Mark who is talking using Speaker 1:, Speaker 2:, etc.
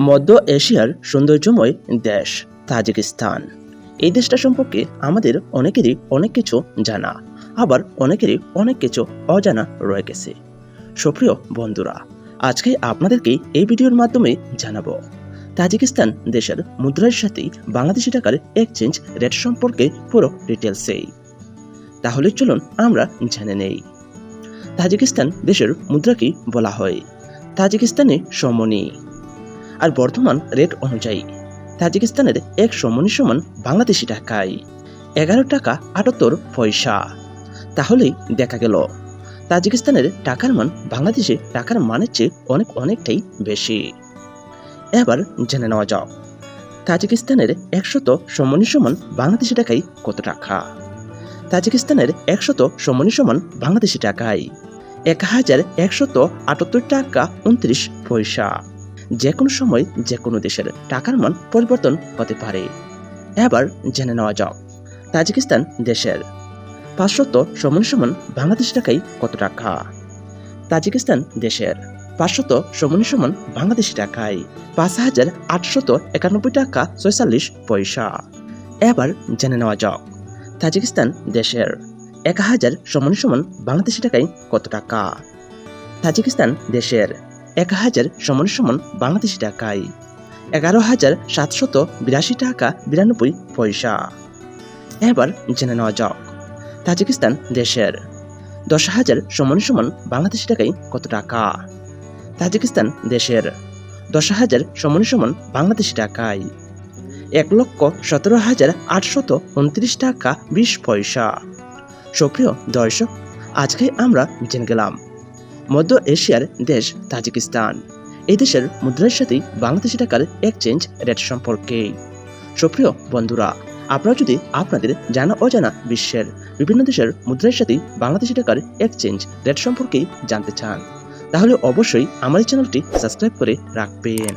Speaker 1: মধ্য এশিয়ার সৌন্দর্যময় দেশ, তাজিকিস্তান। এই দেশটা সম্পর্কে আমাদের অনেকেরই অনেক কিছু জানা, আবার অনেকেরই অনেক কিছু অজানা রয়ে গেছে। সুপ্রিয় বন্ধুরা, আজকে আপনাদেরকে এই ভিডিওর মাধ্যমে জানাব, তাজিকিস্তান দেশের মুদ্রার সাথে বাংলাদেশি টাকার এক্সচেঞ্জ রেট সম্পর্কে পুরো ডিটেলসেই তাহলে চলুন আমরা জেনে নেই। তাজিকিস্তান দেশের মুদ্রাকে বলা হয়? তাজিকিস্তানে সমনি। আর বর্তমান রেট অনুযায়ী। তাজিকিস্তানের এক সমনি সমান বাংলাদেশি টাকায়। এগারো টাকা আটাত্তর পয়সা। তাহলেই দেখা গেল। তাজিকিস্তানের টাকার মান বাংলাদেশে টাকার মানের চেয়ে অনেক অনেকটাই বেশি। এবার জেনে নেওয়া যাক। তাজিকিস্তানের একশত সমনি সমান বাংলাদেশি টাকায় কত টাকা? তাজিকিস্তানের একশত সমনি সমান বাংলাদেশি টাকায়। এক হাজার একশত আটাত্তর টাকা উনত্রিশ পয়সা। যে কোনো সময় যে কোনো দেশের টাকার মান পরিবর্তন হতে পারে। এবার জেনে নেওয়া যাক, তাজিকিস্তান দেশের পাঁচশত সমান সমান বাংলাদেশি টাকাই কত টাকা? তাজিকিস্তান দেশের পাঁচশত সমান সমান বাংলাদেশি টাকায় পাঁচ হাজার আটশত একানব্বই টাকা ছয়চল্লিশ পয়সা। এবার জেনে নেওয়া যাক, তাজিকিস্তান দেশের এক হাজার সমান সমান বাংলাদেশি টাকায় কত টাকা? তাজিকিস্তান দেশের এক হাজার সমান সমান বাংলাদেশি টাকায়। এগারো হাজার সাতশত বিরাশি টাকা বিরানব্বই পয়সা। এবার জেনে নেওয়া যাক, তাজিকিস্তান দেশের। দশ হাজার সমান সমান বাংলাদেশি টাকায় কত টাকা? তাজিকিস্তান দেশের। দশ হাজার সমান সমান বাংলাদেশি টাকায়। এক লক্ষ সতেরো হাজার আটশত উনত্রিশ টাকা বিশ পয়সা। সুপ্রিয় দর্শক, আজকে আমরা জেনে গেলাম মধ্য এশিয়ার দেশ তাজিকিস্তান। এই দেশের মুদ্রার সাথে বাংলাদেশি টাকার এক্সচেঞ্জ রেট সম্পর্কে। সুপ্রিয় বন্ধুরা, আপনারা যদি আপনাদের জানা অজানা বিশ্বের বিভিন্ন দেশের মুদ্রার সাথে বাংলাদেশি টাকার এক্সচেঞ্জ রেট সম্পর্কে জানতে চান, তাহলে অবশ্যই আমার চ্যানেলটি সাবস্ক্রাইব করে রাখবেন।